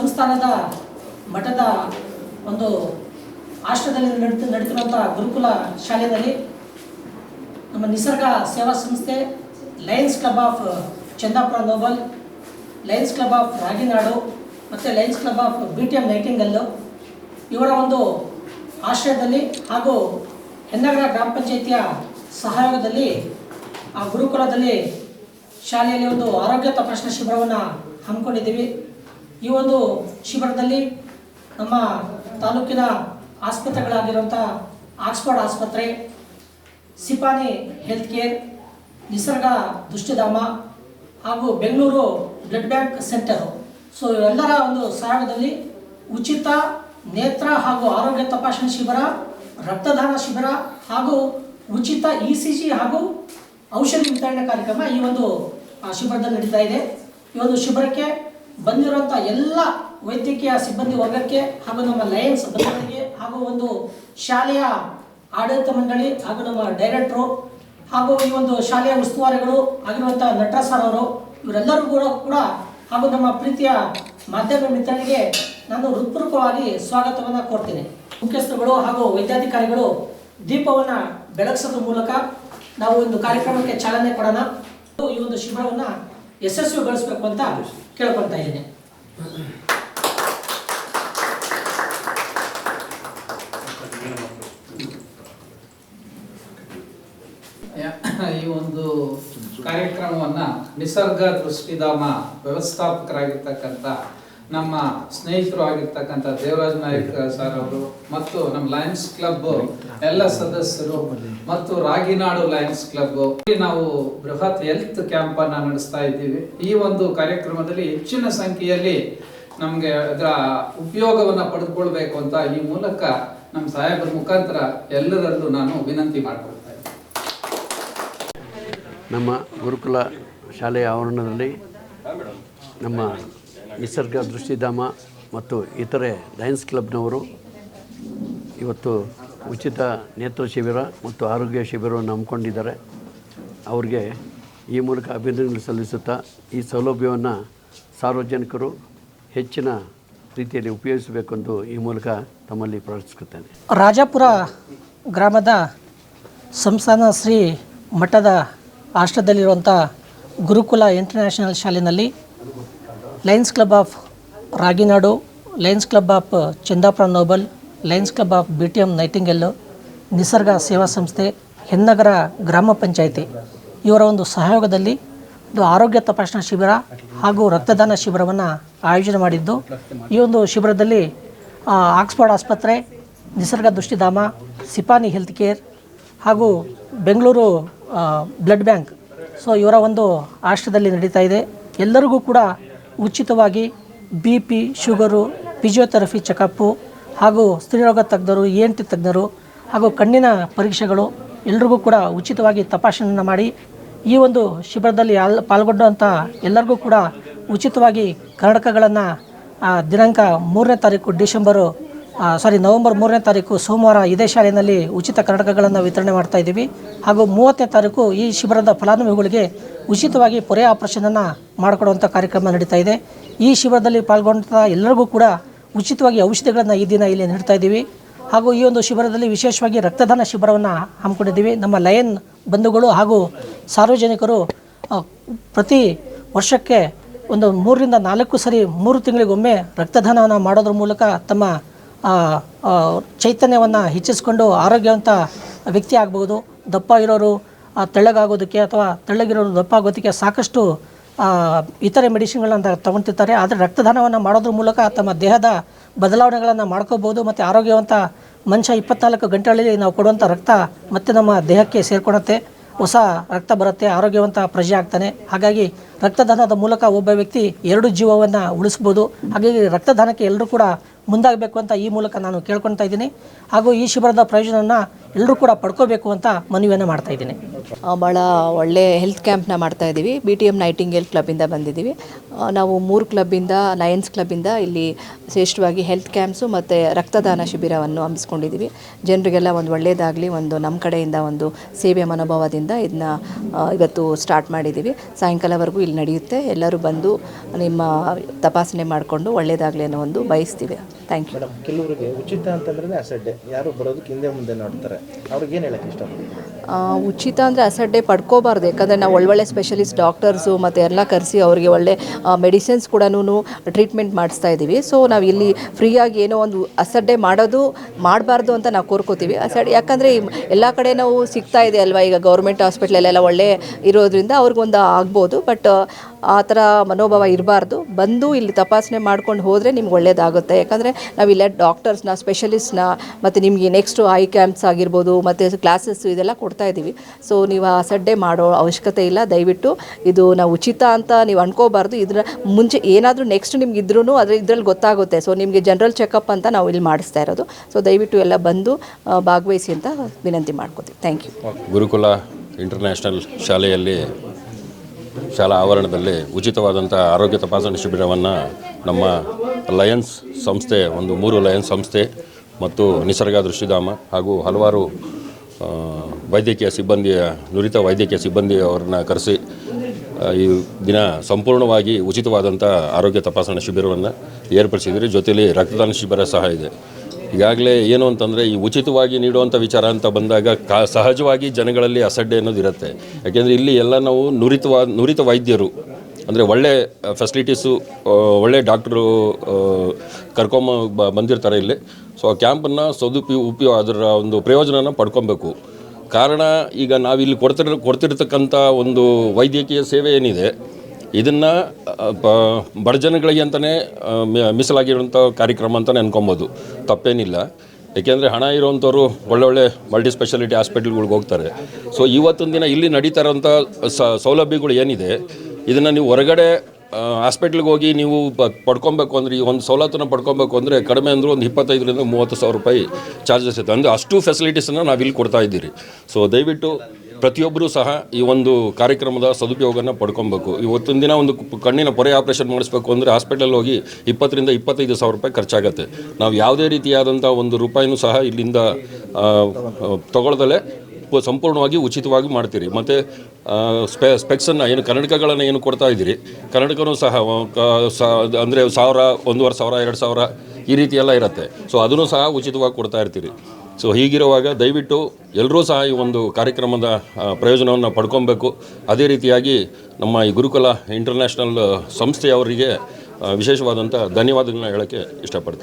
ಸಂಸ್ಥಾನದ ಮಠದ ಒಂದು ಆಶ್ರಯದಲ್ಲಿ ನಡೆದು ನಡೀತಿರುವಂಥ ಗುರುಕುಲ ಶಾಲೆಯಲ್ಲಿ ನಮ್ಮ ನಿಸರ್ಗ ಸೇವಾ ಸಂಸ್ಥೆ Lions Club of Chandapura noble, Lions Club of Raginadu ಮತ್ತು Lions Club of B T M Nightingale ಇವರ ಒಂದು ಆಶ್ರಯದಲ್ಲಿ ಹಾಗೂ ಹೆನ್ನಗರ ಗ್ರಾಮ ಪಂಚಾಯಿತಿಯ ಸಹಯೋಗದಲ್ಲಿ ಆ ಗುರುಕುಲದಲ್ಲಿ ಶಾಲೆಯಲ್ಲಿ ಒಂದು ಆರೋಗ್ಯ ತಪಾಸಣಾ ಶಿಬಿರವನ್ನು ಹಮ್ಮಿಕೊಂಡಿದ್ದೀವಿ. ಈ ಒಂದು ಶಿಬಿರದಲ್ಲಿ ನಮ್ಮ ತಾಲೂಕಿನ ಆಸ್ಪತ್ರೆಗಳಾಗಿರುವಂಥ ಆಕ್ಸ್ಫರ್ಡ್ ಆಸ್ಪತ್ರೆ, ಸಿಪಾನಿ ಹೆಲ್ತ್ ಕೇರ್, ನಿಸರ್ಗ ದುಷ್ಟಿಧಾಮ ಹಾಗೂ Bengaluru blood bank centre. So ಎಲ್ಲರ ಒಂದು ಸಹಯೋಗದಲ್ಲಿ ಉಚಿತ ನೇತ್ರ ಹಾಗೂ ಆರೋಗ್ಯ ತಪಾಸಣೆ ಶಿಬಿರ, ರಕ್ತದಾನ ಶಿಬಿರ ಹಾಗೂ ಉಚಿತ ಇ ಸಿ ಜಿ ಹಾಗೂ ಔಷಧಿ ವಿತರಣೆ ಕಾರ್ಯಕ್ರಮ ಈ ಒಂದು ಶಿಬಿರದಲ್ಲಿ ನಡೀತಾ ಇದೆ. ಈ ಒಂದು ಶಿಬಿರಕ್ಕೆ ಬಂದಿರುವಂಥ ಎಲ್ಲ ವೈದ್ಯಕೀಯ ಸಿಬ್ಬಂದಿ ವರ್ಗಕ್ಕೆ ಹಾಗೂ ನಮ್ಮ ಲಯನ್ಸ್ ಬಂಧುಗಳಿಗೆ ಹಾಗೂ ಒಂದು ಶಾಲೆಯ ಆಡಳಿತ ಮಂಡಳಿ ಹಾಗೂ ನಮ್ಮ ಡೈರೆಕ್ಟ್ರು ಹಾಗೂ ಈ ಒಂದು ಶಾಲೆಯ ಉಸ್ತುವಾರಿಗಳು ಆಗಿರುವಂಥ ನಟರಾಜ್ ಸರ್ ಅವರು, ಇವರೆಲ್ಲರೂ ಕೂಡ ಕೂಡ ಹಾಗೂ ನಮ್ಮ ಪ್ರೀತಿಯ ಮಾಧ್ಯಮ ಮಿತ್ರರಿಗೆ ನಾನು ಹೃತ್ಪೂರ್ವಕವಾಗಿ ಸ್ವಾಗತವನ್ನು ಕೋರ್ತೀನಿ. ಮುಖ್ಯಸ್ಥರುಗಳು ಹಾಗೂ ವೈದ್ಯಾಧಿಕಾರಿಗಳು, ದೀಪವನ್ನು ಬೆಳಗಿಸೋದ್ರ ಮೂಲಕ ನಾವು ಒಂದು ಕಾರ್ಯಕ್ರಮಕ್ಕೆ ಚಾಲನೆ ಕೊಡೋಣ. ಈ ಒಂದು ಶಿಬಿರವನ್ನು ಯಶಸ್ವಿಗೊಳಿಸಬೇಕು ಅಂತ ಕೇಳ್ಕೊಳ್ತಾ ಇದ್ದೀನಿ. ಈ ಒಂದು ಕಾರ್ಯಕ್ರಮವನ್ನ ನಿಸರ್ಗ ದೃಷ್ಟಿಧಾಮ ವ್ಯವಸ್ಥಾಪಕರಾಗಿರ್ತಕ್ಕಂಥ ನಮ್ಮ ಸ್ನೇಹಿತರು ಆಗಿರ್ತಕ್ಕಂಥ ದೇವರಾಜ್ ನಾಯಕ್ ಸರ್ ಅವರು ಮತ್ತು ನಮ್ಮ ಲಯನ್ಸ್ ಕ್ಲಬ್ ಎಲ್ಲ ಸದಸ್ಯರು ಮತ್ತು ರಾಗಿನಾಡು ಲಯನ್ಸ್ ಕ್ಲಬ್ ನಾವು ಬೃಹತ್ ಹೆಲ್ತ್ ಕ್ಯಾಂಪ್ ಅನ್ನ ನಡೆಸ್ತಾ ಇದ್ದೀವಿ. ಈ ಒಂದು ಕಾರ್ಯಕ್ರಮದಲ್ಲಿ ಹೆಚ್ಚಿನ ಸಂಖ್ಯೆಯಲ್ಲಿ ನಮಗೆ ಅದರ ಉಪಯೋಗವನ್ನ ಪಡೆದುಕೊಳ್ಬೇಕು ಅಂತ ಈ ಮೂಲಕ ನಮ್ಮ ಸಾಹೇಬರ ಮುಖಾಂತರ ಎಲ್ಲರಲ್ಲೂ ನಾನು ವಿನಂತಿ ಮಾಡಿಕೊಳ್ತಾ ಇದ್ದೀನಿ. ನಮ್ಮ ಗುರುಕುಲ ಶಾಲೆಯ ಆವರಣದಲ್ಲಿ ನಮ್ಮ ನಿಸರ್ಗ ದೃಷ್ಟಿಧಾಮ ಮತ್ತು ಇತರೆ ಲಯನ್ಸ್ ಕ್ಲಬ್ನವರು ಇವತ್ತು ಉಚಿತ ನೇತ್ರ ಶಿಬಿರ ಮತ್ತು ಆರೋಗ್ಯ ಶಿಬಿರವನ್ನು ಹಮ್ಮಿಕೊಂಡಿದ್ದಾರೆ. ಅವ್ರಿಗೆ ಈ ಮೂಲಕ ಅಭಿನಂದನೆ ಸಲ್ಲಿಸುತ್ತಾ ಈ ಸೌಲಭ್ಯವನ್ನು ಸಾರ್ವಜನಿಕರು ಹೆಚ್ಚಿನ ರೀತಿಯಲ್ಲಿ ಉಪಯೋಗಿಸಬೇಕೆಂದು ಈ ಮೂಲಕ ತಮ್ಮಲ್ಲಿ ಪ್ರಾರ್ಥಿಸುತ್ತೇನೆ. ರಾಜಾಪುರ ಗ್ರಾಮದ ಸಂಸ್ಥಾನ ಶ್ರೀ ಮಠದ ಆಶ್ರಯದಲ್ಲಿರುವಂಥ ಗುರುಕುಲ ಇಂಟರ್ನ್ಯಾಷನಲ್ ಶಾಲೆಯಲ್ಲಿ Lions Club of Raginadu, Lions Club of Chandapura noble, Lions Club of B T M Nightingale Nisarga ಸೇವಾ ಸಂಸ್ಥೆ, ಹೆನ್ನಗರ ಗ್ರಾಮ ಪಂಚಾಯಿತಿ. ಇವರ ಒಂದು ಸಹಯೋಗದಲ್ಲಿ ಒಂದು ಆರೋಗ್ಯ ತಪಾಸಣಾ ಶಿಬಿರ ಹಾಗೂ ರಕ್ತದಾನ ಶಿಬಿರವನ್ನು ಆಯೋಜನೆ ಮಾಡಿದ್ದು. ಈ ಒಂದು ಶಿಬಿರದಲ್ಲಿ ಆಕ್ಸ್ಫರ್ಡ್ ಆಸ್ಪತ್ರೆ, ನಿಸರ್ಗ ದೃಷ್ಟಿಧಾಮ, ಸಿಪಾನಿ ಹೆಲ್ತ್ ಕೇರ್ ಹಾಗೂ ಬೆಂಗಳೂರು ಬ್ಲಡ್ ಬ್ಯಾಂಕ್. ಸೊ, ಇವರ ಒಂದು ಆಶ್ರಯದಲ್ಲಿ ನಡೀತಾ ಇದೆ. ಎಲ್ಲರಿಗೂ ಕೂಡ ಉಚಿತವಾಗಿ B P sugar, physiotherapy checkup ಹಾಗೂ ಸ್ತ್ರೀರೋಗ ತಜ್ಞರು ಎ ಎನ್ ಟಿ ತಜ್ಞರು ಹಾಗೂ ಕಣ್ಣಿನ ಪರೀಕ್ಷೆಗಳು ಎಲ್ರಿಗೂ ಕೂಡ ಉಚಿತವಾಗಿ ತಪಾಸಣೆಯನ್ನು ಮಾಡಿ ಈ ಒಂದು ಶಿಬಿರದಲ್ಲಿ ಅಲ್ ಪಾಲ್ಗೊಂಡಂಥ ಎಲ್ಲರಿಗೂ ಕೂಡ ಉಚಿತವಾಗಿ ಕನ್ನಡಕಗಳನ್ನು ದಿನಾಂಕ ಮೂರನೇ ತಾರೀಕು ಡಿಸೆಂಬರು ಸಾರಿ ನವೆಂಬರ್ ಮೂರನೇ ತಾರೀಕು ಸೋಮವಾರ ಇದೇ ಶಾಲೆಯಲ್ಲಿ ಉಚಿತ ಕನ್ನಡಕಗಳನ್ನು ವಿತರಣೆ ಮಾಡ್ತಾ ಇದ್ದೀವಿ. ಹಾಗೂ ಮೂವತ್ತನೇ ತಾರೀಕು ಈ ಶಿಬಿರದ ಫಲಾನುಭವಿಗಳಿಗೆ ಉಚಿತವಾಗಿ ಪೊರೆ ಆಪರೇಷನನ್ನು ಮಾಡಿಕೊಡುವಂಥ ಕಾರ್ಯಕ್ರಮ ನಡೀತಾ ಇದೆ. ಈ ಶಿಬಿರದಲ್ಲಿ ಪಾಲ್ಗೊಂಡ ಎಲ್ಲರಿಗೂ ಕೂಡ ಉಚಿತವಾಗಿ ಔಷಧಿಗಳನ್ನು ಈ ದಿನ ಇಲ್ಲಿ ನೀಡ್ತಾ ಇದ್ದೀವಿ. ಹಾಗೂ ಈ ಒಂದು ಶಿಬಿರದಲ್ಲಿ ವಿಶೇಷವಾಗಿ ರಕ್ತದಾನ ಶಿಬಿರವನ್ನು ಹಮ್ಮಿಕೊಂಡಿದ್ದೀವಿ. ನಮ್ಮ ಲಯನ್ ಬಂಧುಗಳು ಹಾಗೂ ಸಾರ್ವಜನಿಕರು ಪ್ರತಿ ವರ್ಷಕ್ಕೆ ಒಂದು ಮೂರರಿಂದ ನಾಲ್ಕು ಸರಿ ಮೂರು ತಿಂಗಳಿಗೊಮ್ಮೆ ರಕ್ತದಾನವನ್ನು ಮಾಡೋದ್ರ ಮೂಲಕ ತಮ್ಮ ಚೈತನ್ಯವನ್ನು ಹೆಚ್ಚಿಸ್ಕೊಂಡು ಆರೋಗ್ಯವಂತ ವ್ಯಕ್ತಿ ಆಗ್ಬೋದು. ದಪ್ಪ ಇರೋರು ತೆಳ್ಳಗಾಗೋದಕ್ಕೆ ಅಥವಾ ತೆಳ್ಳಗಿರೋರು ದಪ್ಪ ಆಗೋದಕ್ಕೆ ಸಾಕಷ್ಟು ಇತರೆ ಮೆಡಿಸಿನ್ಗಳನ್ನ ತಗೊತಿರ್ತಾರೆ ಆದರೆ ರಕ್ತದಾನವನ್ನು ಮಾಡೋದ್ರ ಮೂಲಕ ತಮ್ಮ ದೇಹದ ಬದಲಾವಣೆಗಳನ್ನು ಮಾಡ್ಕೋಬೋದು ಮತ್ತು ಆರೋಗ್ಯವಂತ ಮನುಷ್ಯ ಇಪ್ಪತ್ನಾಲ್ಕು ಗಂಟೆಗಳಲ್ಲಿ ನಾವು ಕೊಡುವಂಥ ರಕ್ತ ಮತ್ತೆ ನಮ್ಮ ದೇಹಕ್ಕೆ ಸೇರ್ಕೊಳುತ್ತೆ ಹೊಸ ರಕ್ತ ಬರುತ್ತೆ, ಆರೋಗ್ಯವಂತ ಪ್ರಜೆ ಆಗ್ತಾನೆ. ಹಾಗಾಗಿ ರಕ್ತದಾನದ ಮೂಲಕ ಒಬ್ಬ ವ್ಯಕ್ತಿ ಎರಡು ಜೀವವನ್ನು ಉಳಿಸ್ಬೋದು. ಹಾಗಾಗಿ ರಕ್ತದಾನಕ್ಕೆ ಎಲ್ಲರೂ ಕೂಡ ಮುಂದಾಗಬೇಕು ಅಂತ ಈ ಮೂಲಕ ನಾನು ಕೇಳ್ಕೊತಾ ಇದ್ದೀನಿ. ಹಾಗೂ ಈ ಶಿಬಿರದ ಪ್ರಯೋಜನವನ್ನು ಎಲ್ಲರೂ ಕೂಡ ಪಡ್ಕೋಬೇಕು ಅಂತ ಮನವಿಯನ್ನು ಮಾಡ್ತಾ ಇದ್ದೀನಿ. ಭಾಳ ಒಳ್ಳೆ ಹೆಲ್ತ್ ಕ್ಯಾಂಪ್ನ ಮಾಡ್ತಾ ಇದ್ದೀವಿ ಬಿ ಟಿ ಎಂ ನೈಟಿಂಗೇಲ್ ಕ್ಲಬ್ಬಿಂದ ಬಂದಿದ್ದೀವಿ ನಾವು ಮೂರು ಕ್ಲಬ್ಬಿಂದ ಲಯನ್ಸ್ ಕ್ಲಬ್ಬಿಂದ ಇಲ್ಲಿ ಶ್ರೇಷ್ಠವಾಗಿ ಹೆಲ್ತ್ ಕ್ಯಾಂಪ್ಸು ಮತ್ತು ರಕ್ತದಾನ ಶಿಬಿರವನ್ನು ಹಮ್ಮಿಸ್ಕೊಂಡಿದ್ದೀವಿ ಜನರಿಗೆಲ್ಲ ಒಂದು ಒಳ್ಳೆಯದಾಗಲಿ ಒಂದು ನಮ್ಮ ಕಡೆಯಿಂದ ಒಂದು ಸೇವೆ ಮನೋಭಾವದಿಂದ ಇದನ್ನ ಇವತ್ತು ಸ್ಟಾರ್ಟ್ ಮಾಡಿದ್ದೀವಿ ಸಾಯಂಕಾಲವರೆಗೂ ಇಲ್ಲಿ ನಡೆಯುತ್ತೆ. ಎಲ್ಲರೂ ಬಂದು ನಿಮ್ಮ ತಪಾಸಣೆ ಮಾಡಿಕೊಂಡು ಒಳ್ಳೆಯದಾಗಲಿ ಅನ್ನೋ ಒಂದು ಬಯಸ್ತೀವಿ. ಥ್ಯಾಂಕ್ ಯು ಮೇಡಮ್ ಕೆಲವರಿಗೆ ಉಚಿತ ಅಂತಂದ್ರೆ ಅಸಡ್ಡೆ. ಯಾರು ಬರೋದಕ್ಕೆ ಹಿಂದೆ ಮುಂದೆ ನೋಡ್ತಾರೆ. ಅವ್ರಿಗೆ ಏನು ಹೇಳಕ್ಕೆ ಇಷ್ಟ? ಉಚಿತ ಅಂದರೆ ಅಸಡ್ಡೆ ಪಡ್ಕೋಬಾರ್ದು. ಯಾಕಂದರೆ ನಾವು ಒಳ್ಳೊಳ್ಳೆ ಸ್ಪೆಷಲಿಸ್ಟ್ ಡಾಕ್ಟರ್ಸು ಮತ್ತು ಎಲ್ಲ ಕರೆಸಿ ಅವರಿಗೆ ಒಳ್ಳೆ ಮೆಡಿಸಿನ್ಸ್ ಕೂಡ ಟ್ರೀಟ್ಮೆಂಟ್ ಮಾಡಿಸ್ತಾ ಇದ್ದೀವಿ ಸೊ ನಾವು ಇಲ್ಲಿ ಫ್ರೀಯಾಗಿ ಏನೋ ಒಂದು ಅಸಡ್ಡೆ ಮಾಡೋದು ಮಾಡಬಾರ್ದು ಅಂತ ನಾವು ಕೋರ್ಕೋತೀವಿ. ಅಸಡ್ಡೆ ಯಾಕಂದರೆ ಎಲ್ಲ ಕಡೆ ನಾವು ಸಿಗ್ತಾ ಇದೆ ಅಲ್ವಾ ಈಗ ಗೌರ್ಮೆಂಟ್ ಹಾಸ್ಪಿಟ್ಲಲ್ಲೆಲ್ಲ ಒಳ್ಳೆ ಇರೋದ್ರಿಂದ ಅವ್ರಿಗೊಂದು ಆಗ್ಬೋದು. ಬಟ್ ಆ ಥರ ಮನೋಭಾವ ಇರಬಾರ್ದು. ಬಂದು ಇಲ್ಲಿ ತಪಾಸಣೆ ಮಾಡ್ಕೊಂಡು ಹೋದರೆ ನಿಮ್ಗೆ ಒಳ್ಳೇದಾಗುತ್ತೆ. ಯಾಕಂದರೆ ನಾವಿಲ್ಲ ಡಾಕ್ಟರ್ಸ್ನ ಸ್ಪೆಷಲಿಸ್ಟ್ನ ಮತ್ತು ನಿಮಗೆ ನೆಕ್ಸ್ಟು ಐ ಕ್ಯಾಂಪ್ಸ್ ಆಗಿರ್ಬೋದು, ಮತ್ತು ಕ್ಲಾಸಸ್ಸು ಇದೆಲ್ಲ ಕೊಡ್ತಾ ಇದ್ದೀವಿ. ಸೊ ನೀವು ಆ ಸಡ್ಡೆ ಮಾಡೋ ಅವಶ್ಯಕತೆ ಇಲ್ಲ. ದಯವಿಟ್ಟು ಇದು ನಾವು ಉಚಿತ ಅಂತ ನೀವು ಅನ್ಕೋಬಾರ್ದು. ಇದ್ರ ಮುಂಚೆ ಏನಾದರೂ ನೆಕ್ಸ್ಟ್ ನಿಮ್ಗೆ ಇದ್ರೂ ಅದ್ರ ಇದ್ರಲ್ಲಿ ಗೊತ್ತಾಗುತ್ತೆ. ಸೊ ನಿಮಗೆ ಜನರಲ್ ಚೆಕಪ್ ಅಂತ ನಾವು ಇಲ್ಲಿ ಮಾಡಿಸ್ತಾ ಇರೋದು. ಸೊ ದಯವಿಟ್ಟು ಎಲ್ಲ ಬಂದು ಭಾಗವಹಿಸಿ ಅಂತ ವಿನಂತಿ ಮಾಡ್ಕೋತೀವಿ. ಥ್ಯಾಂಕ್ ಯು ಗುರುಕುಲ ಇಂಟರ್ನ್ಯಾಷನಲ್ ಶಾಲೆಯಲ್ಲಿ ಶಾಲಾ ಆವರಣದಲ್ಲಿ ಉಚಿತವಾದಂಥ ಆರೋಗ್ಯ ತಪಾಸಣೆ ಶಿಬಿರವನ್ನು ನಮ್ಮ ಲಯನ್ಸ್ ಸಂಸ್ಥೆ, ಒಂದು ಮೂರು ಲಯನ್ಸ್ ಸಂಸ್ಥೆ ಮತ್ತು ನಿಸರ್ಗ ದೃಷ್ಟಿಧಾಮ ಹಾಗೂ ಹಲವಾರು ವೈದ್ಯಕೀಯ ಸಿಬ್ಬಂದಿಯ, ನುರಿತ ವೈದ್ಯಕೀಯ ಸಿಬ್ಬಂದಿಯವರನ್ನ ಕರೆಸಿ ಈ ದಿನ ಸಂಪೂರ್ಣವಾಗಿ ಉಚಿತವಾದಂಥ ಆರೋಗ್ಯ ತಪಾಸಣಾ ಶಿಬಿರವನ್ನು ಏರ್ಪಡಿಸಿದ್ರಿ. ಜೊತೆಯಲ್ಲಿ ರಕ್ತದಾನ ಶಿಬಿರ ಸಹ ಇದೆ. ಈಗಾಗಲೇ ಏನು ಅಂತಂದರೆ ಈ ಉಚಿತವಾಗಿ ನೀಡುವಂಥ ವಿಚಾರ ಅಂತ ಬಂದಾಗ ಕಾ ಸಹಜವಾಗಿ ಜನಗಳಲ್ಲಿ ಅಸಡ್ಡೆ ಅನ್ನೋದು ಇರುತ್ತೆ. ಯಾಕೆಂದರೆ ಇಲ್ಲಿ ಎಲ್ಲ ನಾವು ನುರಿತವಾ ನುರಿತ ವೈದ್ಯರು, ಅಂದರೆ ಒಳ್ಳೆ ಫೆಸಿಲಿಟೀಸು ಒಳ್ಳೆ ಡಾಕ್ಟ್ರು ಕರ್ಕೊಂಬ ಬಂದಿರ್ತಾರೆ ಇಲ್ಲಿ. ಸೊ ಆ ಕ್ಯಾಂಪನ್ನು ಸದುಪಿ ಉಪಯೋಗ ಅದರ ಒಂದು ಪ್ರಯೋಜನನ ಪಡ್ಕೊಬೇಕು. ಕಾರಣ ಈಗ ನಾವಿಲ್ಲಿ ಕೊಡ್ತಿರ, ಕೊಡ್ತಿರ್ತಕ್ಕಂಥ ಒಂದು ವೈದ್ಯಕೀಯ ಸೇವೆ ಏನಿದೆ ಇದನ್ನು ಬಡ ಜನಗಳಿಗೆ ಅಂತಲೇ ಮೀಸಲಾಗಿರುವಂಥ ಕಾರ್ಯಕ್ರಮ ಅಂತಲೇ ಅನ್ಕೊಬೋದು. ತಪ್ಪೇನಿಲ್ಲ. ಏಕೆಂದರೆ ಹಣ ಇರುವಂಥವ್ರು ಒಳ್ಳೊಳ್ಳೆ ಮಲ್ಟಿ ಸ್ಪೆಷಾಲಿಟಿ ಹಾಸ್ಪಿಟಲ್ಗಳಿಗೆ ಹೋಗ್ತಾರೆ. ಸೊ ಇವತ್ತೊಂದು ದಿನ ಇಲ್ಲಿ ನಡೀತಾ ಇರೋಂಥ ಸೌಲಭ್ಯಗಳು ಏನಿದೆ, ಇದನ್ನು ನೀವು ಹೊರಗಡೆ ಹಾಸ್ಪಿಟ್ಲಿಗೆ ಹೋಗಿ ನೀವು ಪಡ್ಕೊಬೇಕು ಅಂದರೆ, ಈ ಒಂದು ಸವಲತ್ತನ್ನು ಪಡ್ಕೊಬೇಕು ಅಂದರೆ ಕಡಿಮೆ ಅಂದರೂ ಒಂದು ಇಪ್ಪತ್ತೈದರಿಂದ ಮೂವತ್ತು ಸಾವಿರ ರೂಪಾಯಿ ಚಾರ್ಜಸ್ ಇತ್ತು ಅಂದರೆ ಅಷ್ಟು ಫೆಸಿಲಿಟೀಸನ್ನು ನಾವು ಇಲ್ಲಿ ಕೊಡ್ತಾ ಇದ್ದೀರಿ. ಸೊ ದಯವಿಟ್ಟು ಪ್ರತಿಯೊಬ್ಬರೂ ಸಹ ಈ ಒಂದು ಕಾರ್ಯಕ್ರಮದ ಸದುಪಯೋಗನ ಪಡ್ಕೊಬೇಕು. ಇವತ್ತಿನ ದಿನ ಒಂದು ಕಣ್ಣಿನ ಪೊರೆ ಆಪರೇಷನ್ ಮಾಡಿಸ್ಬೇಕು ಅಂದರೆ ಹಾಸ್ಪಿಟಲ್ ಹೋಗಿ ಇಪ್ಪತ್ತರಿಂದ ಇಪ್ಪತ್ತೈದು ಸಾವಿರ ರೂಪಾಯಿ ಖರ್ಚಾಗುತ್ತೆ. ನಾವು ಯಾವುದೇ ರೀತಿಯಾದಂಥ ಒಂದು ರೂಪಾಯಿನೂ ಸಹ ಇಲ್ಲಿಂದ ತಗೊಳ್ದಲೇ ಸಂಪೂರ್ಣವಾಗಿ ಉಚಿತವಾಗಿ ಮಾಡ್ತೀರಿ. ಮತ್ತು ಸ್ಪೆ, ಸ್ಪೆಕ್ಸನ್ನು ಏನು ಕನ್ನಡಕಗಳನ್ನು ಏನು ಕೊಡ್ತಾ ಇದ್ದೀರಿ? ಕನ್ನಡಕನೂ ಸಹ ಅಂದರೆ ಸಾವಿರ, ಒಂದೂವರೆ ಸಾವಿರ, ಎರಡು ಸಾವಿರ ಈ ರೀತಿ ಎಲ್ಲ ಇರುತ್ತೆ. ಸೊ, ಅದನ್ನು ಸಹ ಉಚಿತವಾಗಿ ಕೊಡ್ತಾ ಇರ್ತೀರಿ. ಸೊ ಹೀಗಿರುವಾಗ ದಯವಿಟ್ಟು ಎಲ್ಲರೂ ಸಹ ಈ ಒಂದು ಕಾರ್ಯಕ್ರಮದ ಪ್ರಯೋಜನವನ್ನು ಪಡ್ಕೊಬೇಕು. ಅದೇ ರೀತಿಯಾಗಿ ನಮ್ಮ ಈ ಗುರುಕುಲ ಇಂಟರ್ನ್ಯಾಷನಲ್ ಸಂಸ್ಥೆಯವರಿಗೆ ವಿಶೇಷವಾದಂಥ ಧನ್ಯವಾದಗಳನ್ನ ಹೇಳೋಕ್ಕೆ ಇಷ್ಟಪಡ್ತೀನಿ.